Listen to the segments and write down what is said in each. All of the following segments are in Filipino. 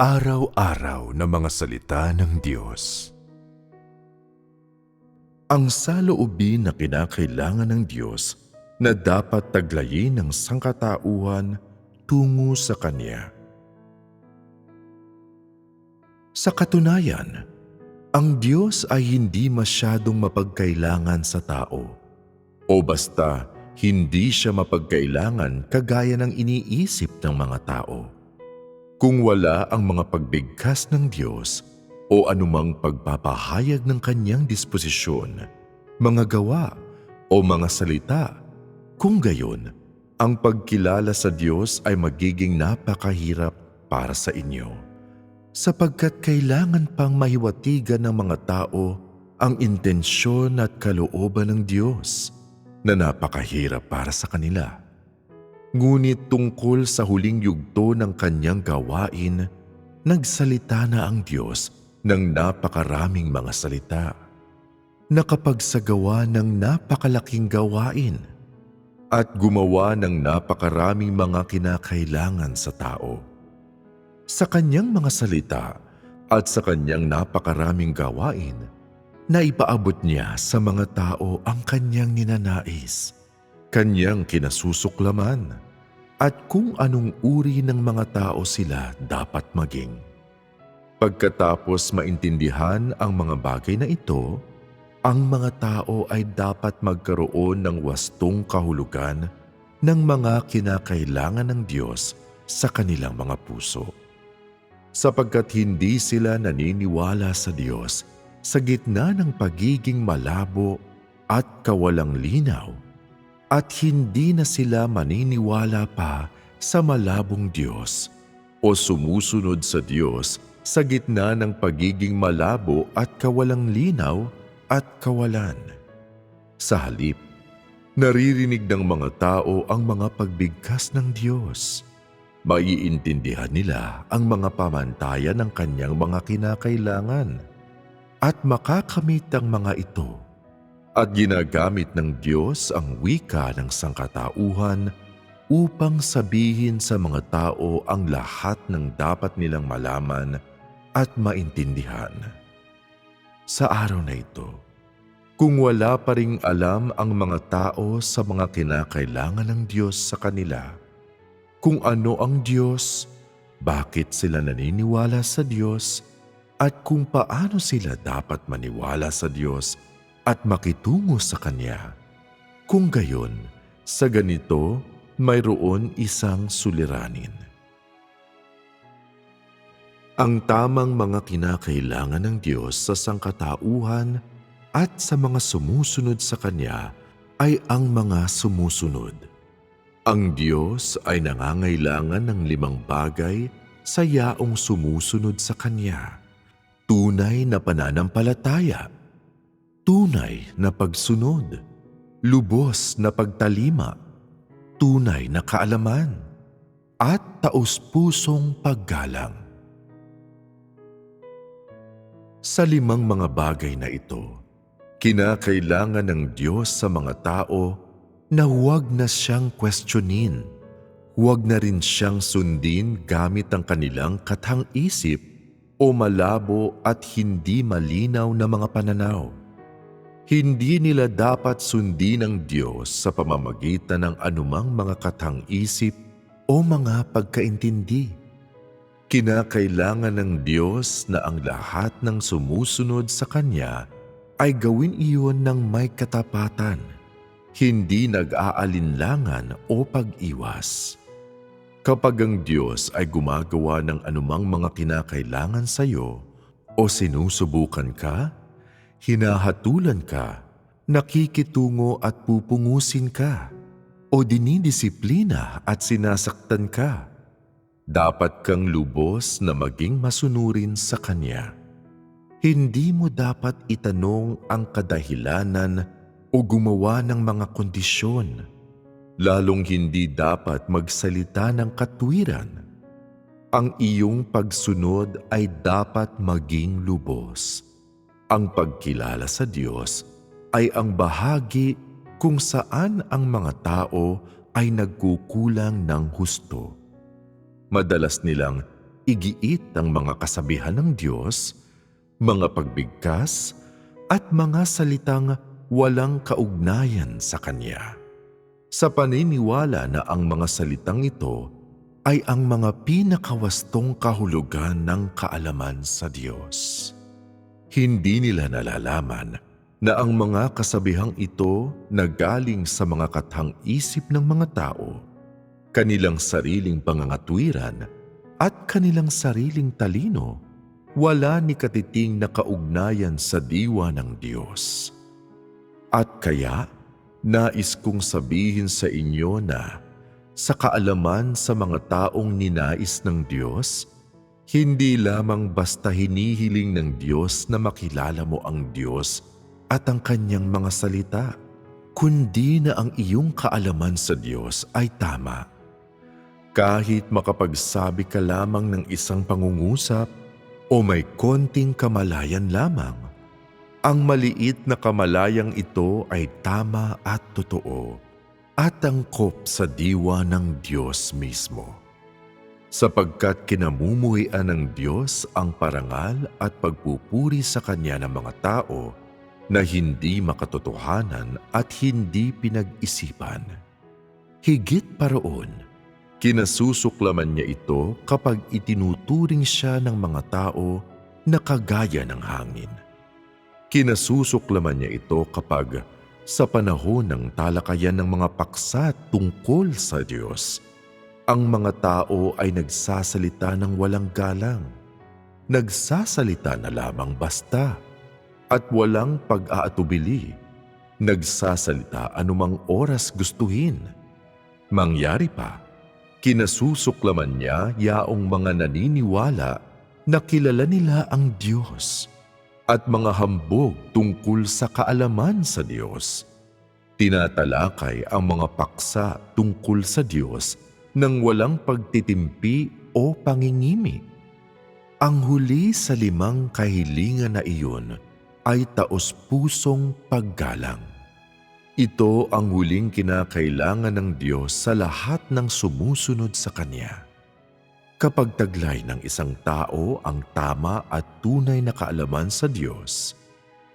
Araw-araw na mga salita ng Diyos. Ang saloobin na kinakailangan ng Diyos na dapat taglayin ng sangkatauhan tungo sa Kanya. Sa katunayan, ang Diyos ay hindi masyadong mapagkailangan sa tao. O basta, hindi siya mapagkailangan kagaya ng iniisip ng mga tao. Kung wala ang mga pagbigkas ng Diyos o anumang pagpapahayag ng kanyang disposisyon, mga gawa o mga salita, kung gayon, ang pagkilala sa Diyos ay magiging napakahirap para sa inyo. Sapagkat kailangan pang mahiwatigan ng mga tao ang intensyon at kalooban ng Diyos na napakahirap para sa kanila. Ngunit tungkol sa huling yugto ng kanyang gawain, nagsalita na ang Diyos ng napakaraming mga salita. Nakapagsagawa ng napakalaking gawain at gumawa ng napakaraming mga kinakailangan sa tao. Sa kanyang mga salita at sa kanyang napakaraming gawain, naipaabot niya sa mga tao ang kanyang ninanais kanyang kinasusuklaman at kung anong uri ng mga tao sila dapat maging. Pagkatapos maintindihan ang mga bagay na ito, ang mga tao ay dapat magkaroon ng wastong kahulugan ng mga kinakailangan ng Diyos sa kanilang mga puso. Sapagkat hindi sila naniniwala sa Diyos sa gitna ng pagiging malabo at kawalang linaw at hindi na sila maniniwala pa sa malabong Diyos o sumusunod sa Diyos sa gitna ng pagiging malabo at kawalang linaw at kawalan. Sa halip, naririnig ng mga tao ang mga pagbigkas ng Diyos. Maiintindihan nila ang mga pamantayan ng kanyang mga kinakailangan at makakamit ang mga ito at ginagamit ng Diyos ang wika ng sangkatauhan upang sabihin sa mga tao ang lahat ng dapat nilang malaman at maintindihan. Sa araw na ito, kung wala pa ring alam ang mga tao sa mga kinakailangan ng Diyos sa kanila, kung ano ang Diyos, bakit sila naniniwala sa Diyos, at kung paano sila dapat maniwala sa Diyos at makitungo sa Kanya. Kung gayon, sa ganito mayroon isang suliranin. Ang tamang mga kinakailangan ng Diyos sa sangkatauhan at sa mga sumusunod sa Kanya ay ang mga sumusunod. Ang Diyos ay nangangailangan ng limang bagay sa yaong sumusunod sa Kanya. Tunay na pananampalataya, tunay na pagsunod, lubos na pagtalima, tunay na kaalaman, at taus-pusong paggalang. Sa limang mga bagay na ito, kinakailangan ng Diyos sa mga tao na huwag na siyang questionin, huwag na rin siyang sundin gamit ang kanilang kathang-isip o malabo at hindi malinaw na mga pananaw hindi nila dapat sundin ng Diyos sa pamamagitan ng anumang mga katang-isip o mga pagkaintindi. Kinakailangan ng Diyos na ang lahat ng sumusunod sa Kanya ay gawin iyon ng may katapatan, hindi nag-aalinlangan o pag-iwas. Kapag ang Diyos ay gumagawa ng anumang mga kinakailangan sa iyo o sinusubukan ka, hinahatulan ka, nakikitungo at pupungusin ka, o dinidisiplina at sinasaktan ka, dapat kang lubos na maging masunurin sa Kanya. Hindi mo dapat itanong ang kadahilanan o gumawa ng mga kondisyon, lalong hindi dapat magsalita ng katwiran. Ang iyong pagsunod ay dapat maging lubos ang pagkilala sa Diyos ay ang bahagi kung saan ang mga tao ay nagkukulang ng husto. Madalas nilang igiit ang mga kasabihan ng Diyos, mga pagbigkas, at mga salitang walang kaugnayan sa Kanya. Sa paniniwala na ang mga salitang ito ay ang mga pinakawastong kahulugan ng kaalaman sa Diyos. Hindi nila nalalaman na ang mga kasabihang ito na galing sa mga kathang-isip ng mga tao, kanilang sariling pangangatwiran at kanilang sariling talino, wala ni katiting na kaugnayan sa diwa ng Diyos. At kaya, nais kong sabihin sa inyo na sa kaalaman sa mga taong ninais ng Diyos, hindi lamang basta hinihiling ng Diyos na makilala mo ang Diyos at ang kanyang mga salita, kundi na ang iyong kaalaman sa Diyos ay tama. Kahit makapagsabi ka lamang ng isang pangungusap o may konting kamalayan lamang, ang maliit na kamalayang ito ay tama at totoo at angkop sa diwa ng Diyos mismo. Sapagkat kinamumuhian ng Diyos ang parangal at pagpupuri sa Kanya ng mga tao na hindi makatotohanan at hindi pinag-isipan. Higit pa roon, kinasusuklaman niya ito kapag itinuturing siya ng mga tao na kagaya ng hangin. Kinasusuklaman niya ito kapag sa panahon ng talakayan ng mga paksa tungkol sa Diyos, ang mga tao ay nagsasalita ng walang galang. Nagsasalita na lamang basta at walang pag-aatubili. Nagsasalita anumang oras gustuhin. Mangyari pa, kinasusuklaman niya yaong mga naniniwala na kilala nila ang Diyos at mga hambog tungkol sa kaalaman sa Diyos. Tinatalakay ang mga paksa tungkol sa Diyos nang walang pagtitimpi o pangingimi. Ang huli sa limang kahilingan na iyon ay taos-pusong paggalang. Ito ang huling kinakailangan ng Diyos sa lahat ng sumusunod sa Kanya. Kapag taglay ng isang tao ang tama at tunay na kaalaman sa Diyos,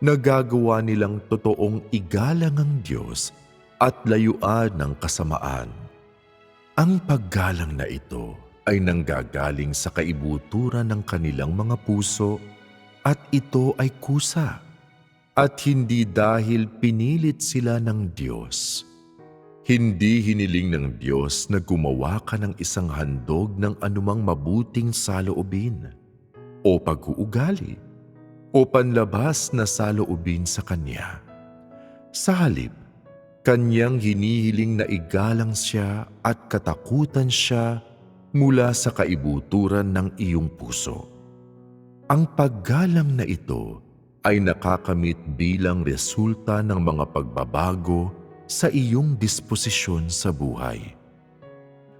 nagagawa nilang totoong igalang ang Diyos at layuan ng kasamaan. Ang paggalang na ito ay nanggagaling sa kaibuturan ng kanilang mga puso at ito ay kusa at hindi dahil pinilit sila ng Diyos. Hindi hiniling ng Diyos na gumawa ka ng isang handog ng anumang mabuting saloobin o pag-uugali o panlabas na saloobin sa Kanya. Sa halip, Kanyang hinihiling na igalang siya at katakutan siya mula sa kaibuturan ng iyong puso. Ang paggalang na ito ay nakakamit bilang resulta ng mga pagbabago sa iyong disposisyon sa buhay.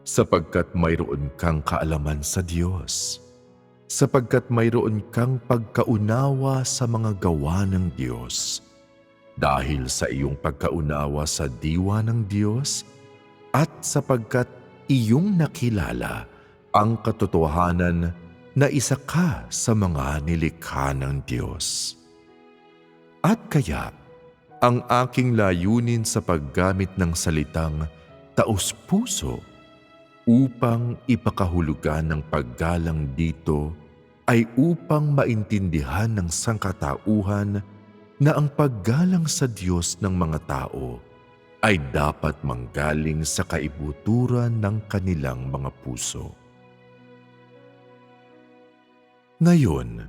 Sapagkat mayroon kang kaalaman sa Diyos. Sapagkat mayroon kang pagkaunawa sa mga gawa ng Diyos dahil sa iyong pagkaunawa sa diwa ng Diyos at sapagkat iyong nakilala ang katotohanan na isa ka sa mga nilikha ng Diyos. At kaya, ang aking layunin sa paggamit ng salitang taos-puso upang ipakahulugan ng paggalang dito ay upang maintindihan ng sangkatauhan na ang paggalang sa Diyos ng mga tao ay dapat manggaling sa kaibuturan ng kanilang mga puso. Ngayon,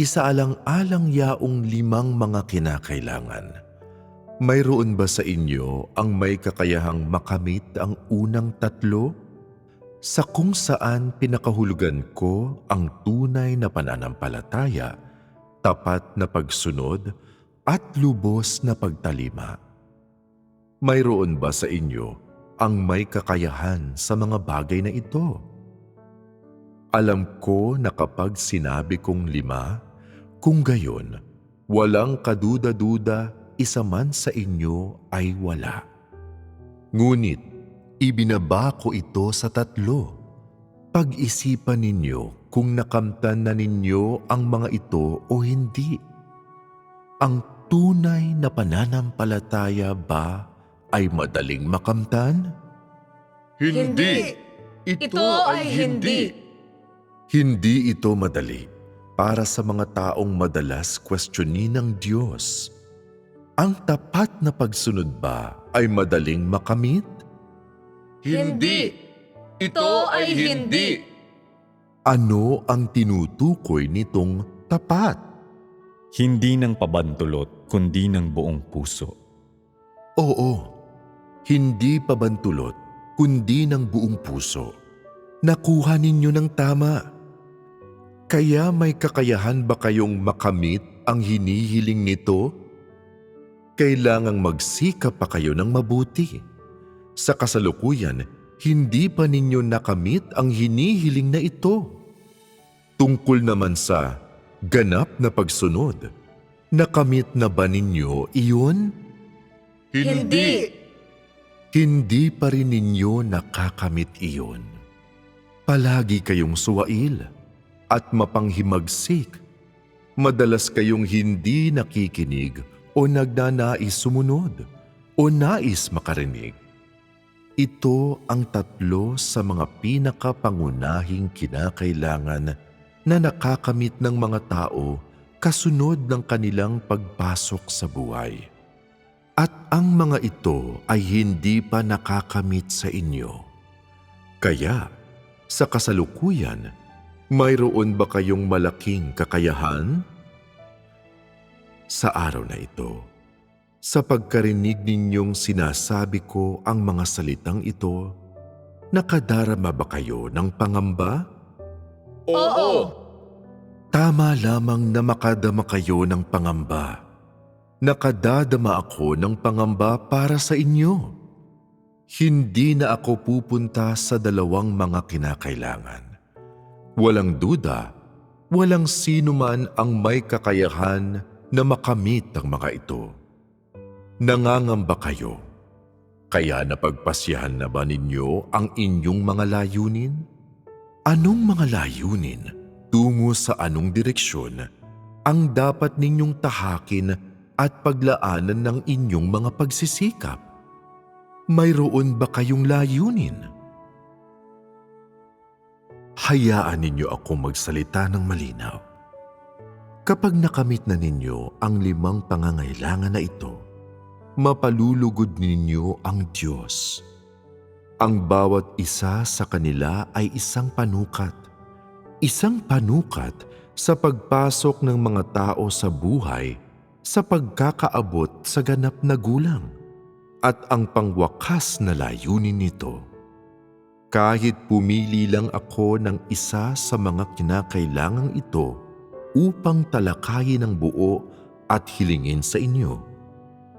isaalang-alang yaong limang mga kinakailangan. Mayroon ba sa inyo ang may kakayahang makamit ang unang tatlo? Sa kung saan pinakahulugan ko ang tunay na pananampalataya – tapat na pagsunod at lubos na pagtalima. Mayroon ba sa inyo ang may kakayahan sa mga bagay na ito? Alam ko na kapag sinabi kong lima, kung gayon, walang kaduda-duda isa man sa inyo ay wala. Ngunit, ibinaba ko ito sa tatlo Pag-isipan ninyo kung nakamtan na ninyo ang mga ito o hindi. Ang tunay na pananampalataya ba ay madaling makamtan? Hindi. Ito ay hindi. Hindi ito madali para sa mga taong madalas questionin ng Diyos. Ang tapat na pagsunod ba ay madaling makamit? Hindi. Ito ay hindi. Ano ang tinutukoy nitong tapat? Hindi ng pabantulot, kundi ng buong puso. Oo, hindi pabantulot, kundi ng buong puso. Nakuha ninyo ng tama. Kaya may kakayahan ba kayong makamit ang hinihiling nito? Kailangang magsikap pa kayo ng mabuti. Sa kasalukuyan, hindi pa ninyo nakamit ang hinihiling na ito. Tungkol naman sa ganap na pagsunod, nakamit na ba ninyo iyon? Hindi. Hindi pa rin ninyo nakakamit iyon. Palagi kayong suwail at mapanghimagsik. Madalas kayong hindi nakikinig o nagnanais sumunod o nais makarinig. Ito ang tatlo sa mga pinakapangunahing kinakailangan na nakakamit ng mga tao kasunod ng kanilang pagpasok sa buhay. At ang mga ito ay hindi pa nakakamit sa inyo. Kaya, sa kasalukuyan, mayroon ba kayong malaking kakayahan? Sa araw na ito, sa pagkarinig ninyong sinasabi ko ang mga salitang ito, nakadarama ba kayo ng pangamba? Oo. Tama lamang na makadama kayo ng pangamba. Nakadadama ako ng pangamba para sa inyo. Hindi na ako pupunta sa dalawang mga kinakailangan. Walang duda, walang sino man ang may kakayahan na makamit ang mga ito. Nangangamba kayo. Kaya napagpasyahan na ba ninyo ang inyong mga layunin? Anong mga layunin tungo sa anong direksyon ang dapat ninyong tahakin at paglaanan ng inyong mga pagsisikap? Mayroon ba kayong layunin? Hayaan ninyo ako magsalita ng malinaw. Kapag nakamit na ninyo ang limang pangangailangan na ito, mapalulugod ninyo ang Diyos. Ang bawat isa sa kanila ay isang panukat. Isang panukat sa pagpasok ng mga tao sa buhay sa pagkakaabot sa ganap na gulang at ang pangwakas na layunin nito. Kahit pumili lang ako ng isa sa mga kinakailangang ito upang talakayin ang buo at hilingin sa inyo,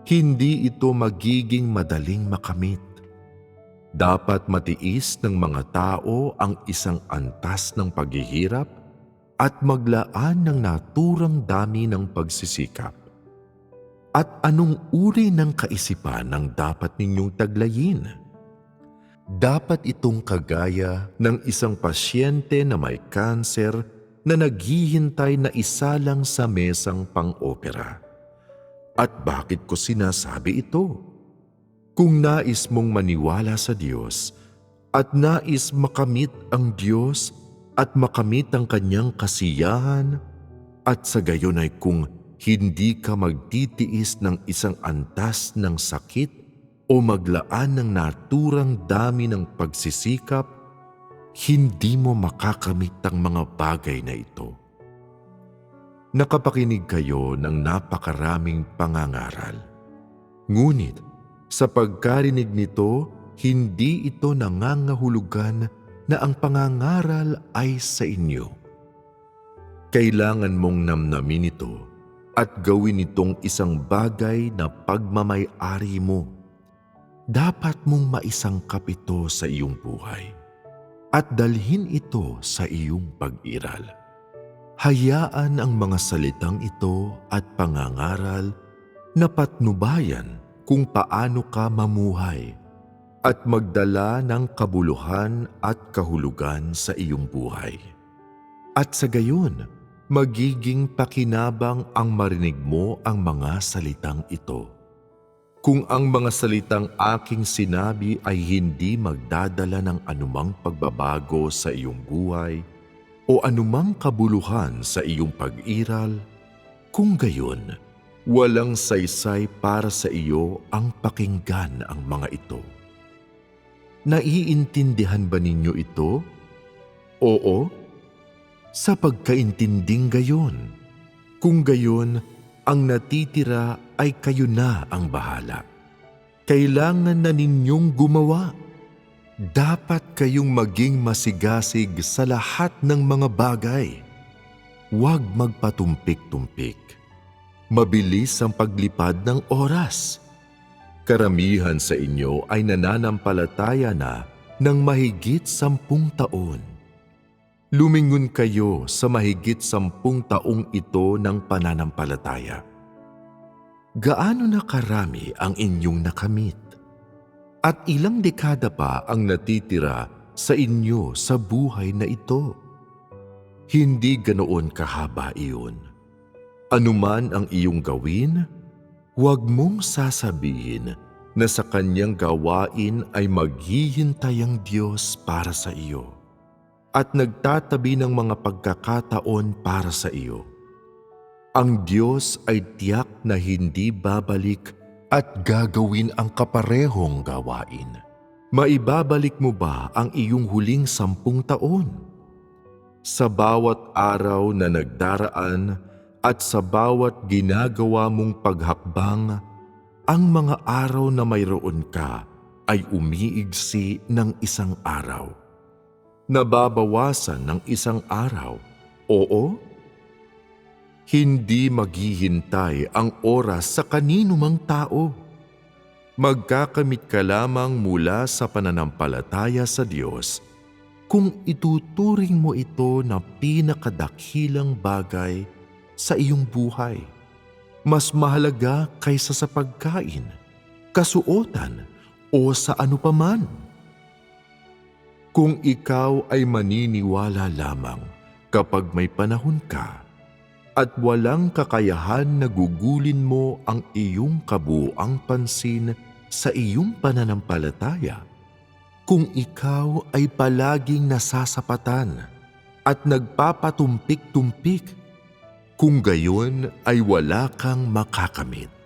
hindi ito magiging madaling makamit. Dapat matiis ng mga tao ang isang antas ng paghihirap at maglaan ng naturang dami ng pagsisikap. At anong uri ng kaisipan ang dapat ninyong taglayin? Dapat itong kagaya ng isang pasyente na may kanser na naghihintay na isa lang sa mesang pang-opera. At bakit ko sinasabi ito? Kung nais mong maniwala sa Diyos at nais makamit ang Diyos at makamit ang kanyang kasiyahan at sa gayon ay kung hindi ka magtitiis ng isang antas ng sakit o maglaan ng naturang dami ng pagsisikap, hindi mo makakamit ang mga bagay na ito. Nakapakinig kayo ng napakaraming pangangaral. Ngunit sa pagkarinig nito, hindi ito nangangahulugan na ang pangangaral ay sa inyo. Kailangan mong namnamin ito at gawin itong isang bagay na pagmamay-ari mo. Dapat mong maisangkap ito sa iyong buhay at dalhin ito sa iyong pag-iral. Hayaan ang mga salitang ito at pangangaral na patnubayan kung paano ka mamuhay at magdala ng kabuluhan at kahulugan sa iyong buhay. At sa gayon, magiging pakinabang ang marinig mo ang mga salitang ito. Kung ang mga salitang aking sinabi ay hindi magdadala ng anumang pagbabago sa iyong buhay o anumang kabuluhan sa iyong pag-iral, kung gayon, walang saysay para sa iyo ang pakinggan ang mga ito. Naiintindihan ba ninyo ito? Oo, sa pagkaintinding gayon. Kung gayon, ang natitira ay kayo na ang bahala. Kailangan na ninyong gumawa. Dapat kayong maging masigasig sa lahat ng mga bagay. Huwag magpatumpik-tumpik. Mabilis ang paglipad ng oras. Karamihan sa inyo ay nananampalataya na ng mahigit sampung taon. Lumingon kayo sa mahigit sampung taong ito ng pananampalataya. Gaano na karami ang inyong nakamit? At ilang dekada pa ang natitira sa inyo sa buhay na ito? Hindi ganoon kahaba iyon. Anuman ang iyong gawin, huwag mong sasabihin na sa kanyang gawain ay maghihintay ang Diyos para sa iyo at nagtatabi ng mga pagkakataon para sa iyo. Ang Diyos ay tiyak na hindi babalik at gagawin ang kaparehong gawain. Maibabalik mo ba ang iyong huling sampung taon? Sa bawat araw na nagdaraan at sa bawat ginagawa mong paghakbang, ang mga araw na mayroon ka ay umiigsi ng isang araw. Nababawasan ng isang araw, oo? Hindi maghihintay ang oras sa kanino mang tao. Magkakamit ka lamang mula sa pananampalataya sa Diyos kung ituturing mo ito na pinakadakilang bagay sa iyong buhay. Mas mahalaga kaysa sa pagkain, kasuotan o sa ano paman. Kung ikaw ay maniniwala lamang kapag may panahon ka at walang kakayahan na gugulin mo ang iyong kabuang pansin sa iyong pananampalataya, kung ikaw ay palaging nasasapatan at nagpapatumpik-tumpik, kung gayon ay wala kang makakamit.